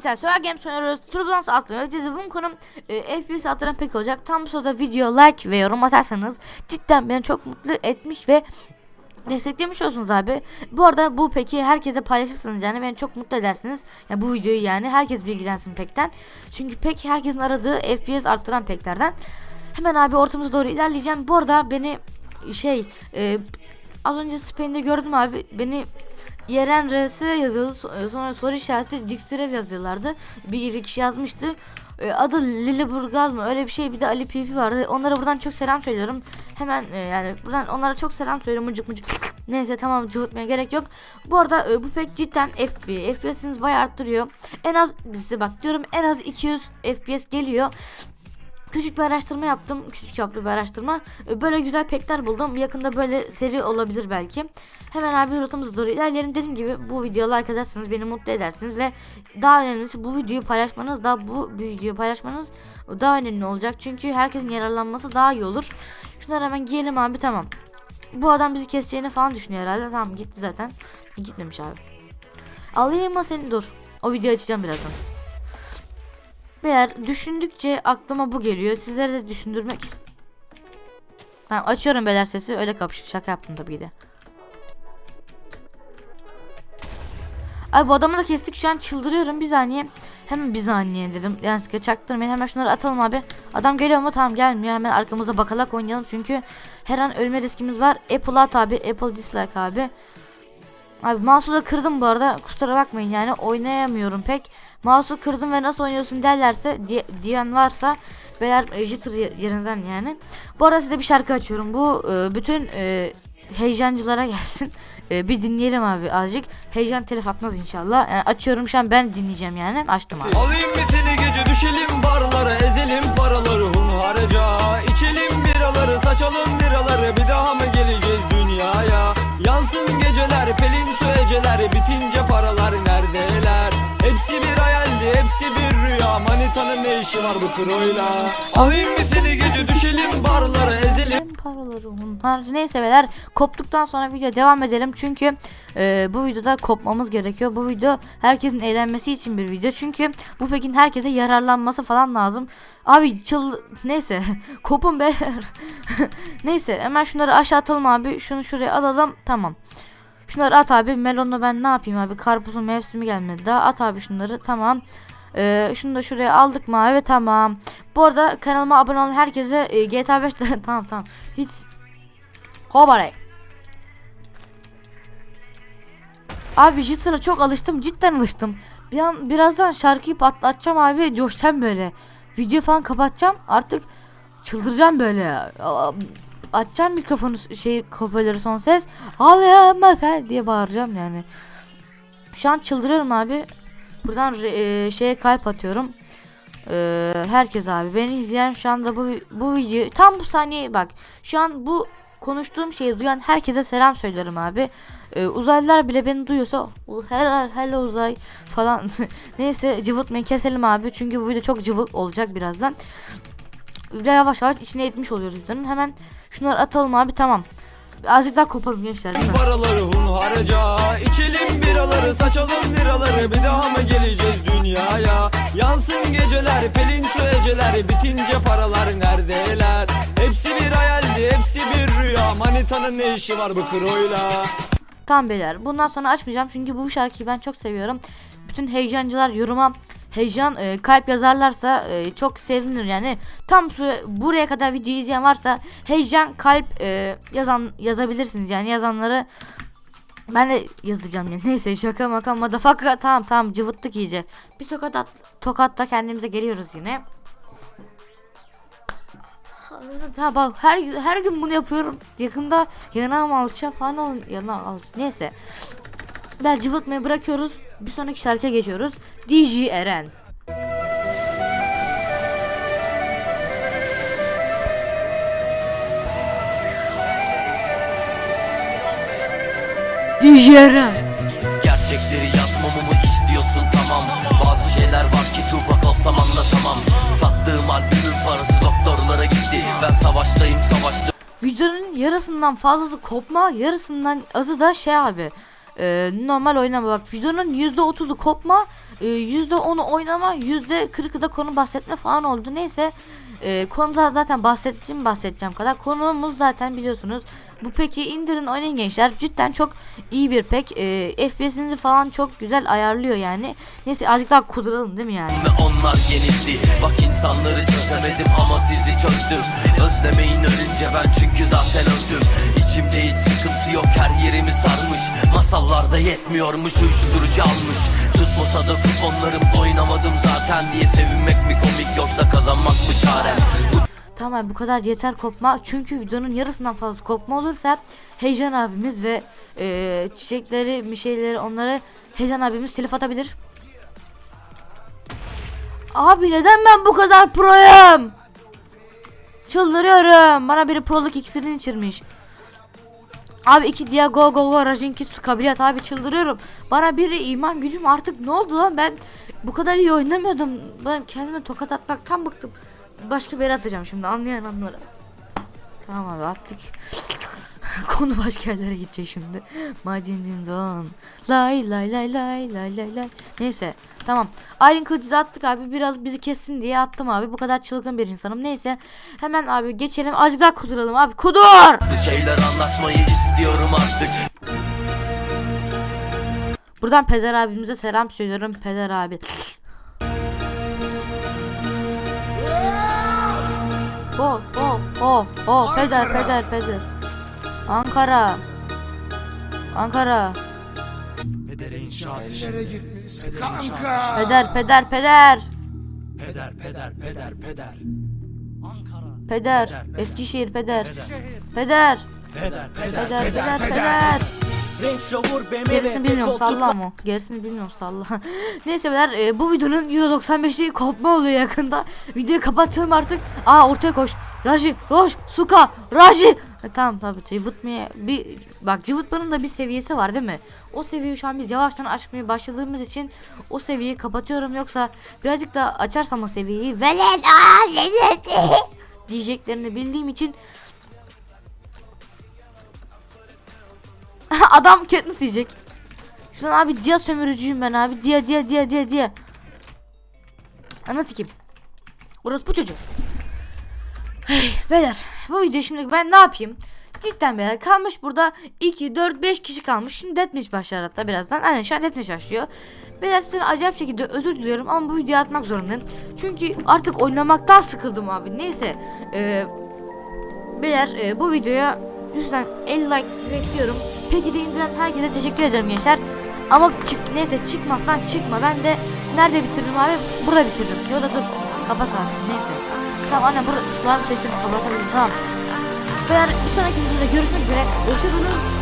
Soya Games oynuyoruz. Turbulans. Ödedi bunun konum e, FPS attıran pek olacak. Tam bu sırada video like ve yorum atarsanız cidden beni çok mutlu etmiş ve desteklemiş olsunuz abi. Bu arada bu peki herkese paylaşırsanız yani beni çok mutlu edersiniz. Yani bu videoyu yani herkes bilgilensin pekten. Çünkü pek herkesin aradığı FPS arttıran peklerden. Hemen abi ortamıza doğru ilerleyeceğim. Bu arada beni şey e, az önce Spain'de gördüm abi. Beni Yeren RS yazıyordu. So- Sonra soru işareti Cixrev yazıyorlardı. Bir iki kişi yazmıştı. E, Adı Lili Burgal mı? Öyle bir şey. Bir de Ali Pipi vardı. Onlara buradan çok selam söylüyorum. Hemen e, yani buradan onlara çok selam söylüyorum. Mucuk mucuk. Neyse tamam cıvıtmaya gerek yok. Bu arada e, bu pek cidden FP. FPS'iniz bayağı arttırıyor. En az size bak diyorum en az 200 FPS geliyor. Küçük bir araştırma yaptım. Küçük çaplı bir araştırma. Ee, Böyle güzel pekler buldum. Yakında böyle seri olabilir belki. Hemen abi rotamıza doğru ilerleyelim. Dediğim gibi bu videoya like atarsanız beni mutlu edersiniz. Ve daha önemlisi bu videoyu paylaşmanız daha bu videoyu paylaşmanız daha önemli olacak. Çünkü herkesin yararlanması daha iyi olur. Şunları hemen giyelim abi tamam. Bu adam bizi keseceğini falan düşünüyor herhalde. Tamam gitti zaten. Gitmemiş abi. Alayım mı seni? Dur. O videoyu açacağım birazdan. Beyler düşündükçe aklıma bu geliyor. Sizlere de düşündürmek ist Tamam açıyorum beyler sesi öyle kapış şaka yaptım tabii de. Ay bu adamı da kestik şu an çıldırıyorum bir saniye. Hemen bir saniye dedim. Yani çaktırmayın hemen şunları atalım abi. Adam geliyor mu? Tamam gelmiyor. Hemen arkamıza bakalak oynayalım çünkü her an ölme riskimiz var. Apple at abi. Apple dislike abi. Abi mouse'u da kırdım bu arada. Kusura bakmayın yani oynayamıyorum pek. Mouse'u kırdım ve nasıl oynuyorsun derlerse di- diyen varsa beyler e, jitter ye- yerinden yani. Bu arada size bir şarkı açıyorum. Bu e, bütün e, heyecancılara gelsin. E, bir dinleyelim abi azıcık. Heyecan telef atmaz inşallah. Yani açıyorum şu an ben dinleyeceğim yani. Açtım abi. Alayım mı seni gece düşelim barlara Ezelim paraları hunharca İçelim biraları saçalım biraları Bir daha mı geleceğiz dünyaya Yansın geceler pelin su Bitince paralar neredeler Manitanın ne işi var bu kroyla Alayım mı seni gece düşelim barlara Ezelim paraları bunlar. Neyse beyler koptuktan sonra video devam edelim. Çünkü e, bu videoda kopmamız gerekiyor. Bu video herkesin eğlenmesi için bir video. Çünkü bu pekin herkese yararlanması falan lazım. Abi çıl neyse kopun beyler. neyse hemen şunları aşağı atalım abi. Şunu şuraya alalım. Tamam. Şunları at abi. Melonla ben ne yapayım abi? Karpuzun mevsimi gelmedi daha. At abi şunları. Tamam. Ee, şunu da şuraya aldık mı abi? Tamam. Bu arada kanalıma abone olan herkese e, GTA 5 tamam tamam. Hiç Hobarey. Abi Jitter'a çok alıştım. Cidden alıştım. Bir an birazdan şarkıyı patlatacağım abi. Coşacağım böyle. Video falan kapatacağım. Artık çıldıracağım böyle. Açacağım mikrofonu şey hoparlörü son ses. Ağlayama sen diye bağıracağım yani. Şu an çıldırıyorum abi. Buradan e, şeye kalp atıyorum. Ee, herkes abi beni izleyen şu anda bu bu video tam bu saniye bak şu an bu konuştuğum şeyi duyan herkese selam söylerim abi. Ee, uzaylılar bile beni duyuyorsa "U- her hello uzay falan neyse cıvıtmayı keselim abi çünkü bu video çok cıvık olacak birazdan. Böyle yavaş yavaş içine etmiş oluyoruz videonun hemen şunları atalım abi tamam. Azıcık daha kopalım gençler değil mi? paraları hunharca İçelim biraları saçalım biraları Bir daha mı geleceğiz dünyaya Yansın geceler pelin su eceler Bitince paralar neredeler Hepsi bir hayaldi hepsi bir rüya Manitanın ne işi var bu kroyla Tamam beyler bundan sonra açmayacağım çünkü bu şarkıyı ben çok seviyorum. Bütün heyecancılar yoruma heyecan e, kalp yazarlarsa e, çok sevinir yani. Tam süre, buraya kadar videoyu izleyen varsa heyecan kalp e, yazan yazabilirsiniz yani yazanları ben de yazacağım yani. Neyse şaka maka motherfucker tamam tamam cıvıttık iyice. Bir tokat at, tokatta kendimize geliyoruz yine. Ha bak her her gün bunu yapıyorum. Yakında yanağım alça falan alın yanağım alça. Neyse. Ben cıvıtmayı bırakıyoruz. Bir sonraki şarkıya geçiyoruz. DJ Eren. DJ Eren. Gerçekleri yazmamamı istiyorsun tamam Bazı şeyler var ki Tupac olsam anlatamam Sattığım albümün parası doktorlara gitti Ben savaştayım savaşta Videonun yarısından fazlası kopma, yarısından azı da şey abi. E, normal oynama bak videonun %30'u kopma e, %10'u oynama %40'ı da konu bahsetme falan oldu. Neyse e, konuda zaten bahsedeceğim bahsedeceğim kadar. Konumuz zaten biliyorsunuz. Bu peki indirin oynayın gençler. Cidden çok iyi bir pek. E, FPS'inizi falan çok güzel ayarlıyor yani. Neyse azıcık daha kuduralım değil mi yani? Onlar yenildi. Bak insanları çözemedim ama sizi çözdüm. Özlemeyin ölünce Yetmiyormuş uyuşturucu almış Tutmasa da kuponlarımda oynamadım zaten Diye sevinmek mi komik yoksa kazanmak mı çarem Tamam bu kadar yeter kopma. Çünkü videonun yarısından fazla kopma olursa Heyecan abimiz ve e, çiçekleri bir şeyleri onları Heyecan abimiz telif atabilir. Abi neden ben bu kadar proyum? Çıldırıyorum. Bana biri proluk iksirini içirmiş. Abi iki dia go go go rajin kitsu kabiliyet abi çıldırıyorum. Bana biri iman gücüm artık ne oldu lan ben bu kadar iyi oynamıyordum. Ben kendime tokat atmaktan bıktım. Başka bir yere atacağım şimdi anlayan anlar. Tamam abi attık. Konu başka yerlere gidecek şimdi. Macin don. Lay lay lay lay lay lay lay. Neyse tamam. Aylin kılıcı da attık abi. Biraz bizi kessin diye attım abi. Bu kadar çılgın bir insanım. Neyse hemen abi geçelim. Azıcık daha kuduralım abi. Kudur! şeyler anlatmayı istiyorum artık Buradan Peder abimize selam söylüyorum. Peder abi. Oh oh oh oh Peder Peder Peder. Ankara. Ankara. Ellere gitmiş kanka. Peder Peder Peder. Peder peder peder peder. Peder. Eskişehir Peder. Peder. Peder Peder Peder Peder. Gerisini bilmiyorum salla ama. Gerisini bilmiyorum salla. Neyse beyler e, bu videonun %95'i kopma oluyor yakında. Videoyu kapatıyorum artık. Aa ortaya koş. Raji, Roş, Suka, Raji. E, tamam tabii cıvıtmaya bir bak cıvıtmanın da bir seviyesi var değil mi? O seviyeyi şu an biz yavaştan aşmaya başladığımız için o seviyeyi kapatıyorum yoksa birazcık da açarsam o seviyeyi velet diyeceklerini bildiğim için Adam Katniss diyecek. Şuradan abi dia sömürücüyüm ben abi. Dia dia dia dia dia. Ana kim? Orası bu çocuk. Hey, beyler bu video şimdi ben ne yapayım? Cidden beyler kalmış burada 2, 4, 5 kişi kalmış. Şimdi deathmatch başlar hatta birazdan. Aynen şu an deathmatch başlıyor. Beyler sizden acayip şekilde özür diliyorum ama bu videoyu atmak zorundayım. Çünkü artık oynamaktan sıkıldım abi. Neyse. Eee Beyler e, bu videoya yüzden 50 like bekliyorum. Peki de indiren herkese teşekkür ederim gençler. Ama çık neyse çıkmazsan çıkma. Ben de nerede bitiririm abi? Burada bitiririm. Ya da dur. Kapat abi. Neyse. Tamam anne burada kulağım sesini kapatabilirim. Tamam. Beyler bir sonraki videoda görüşmek üzere. Hoşçakalın.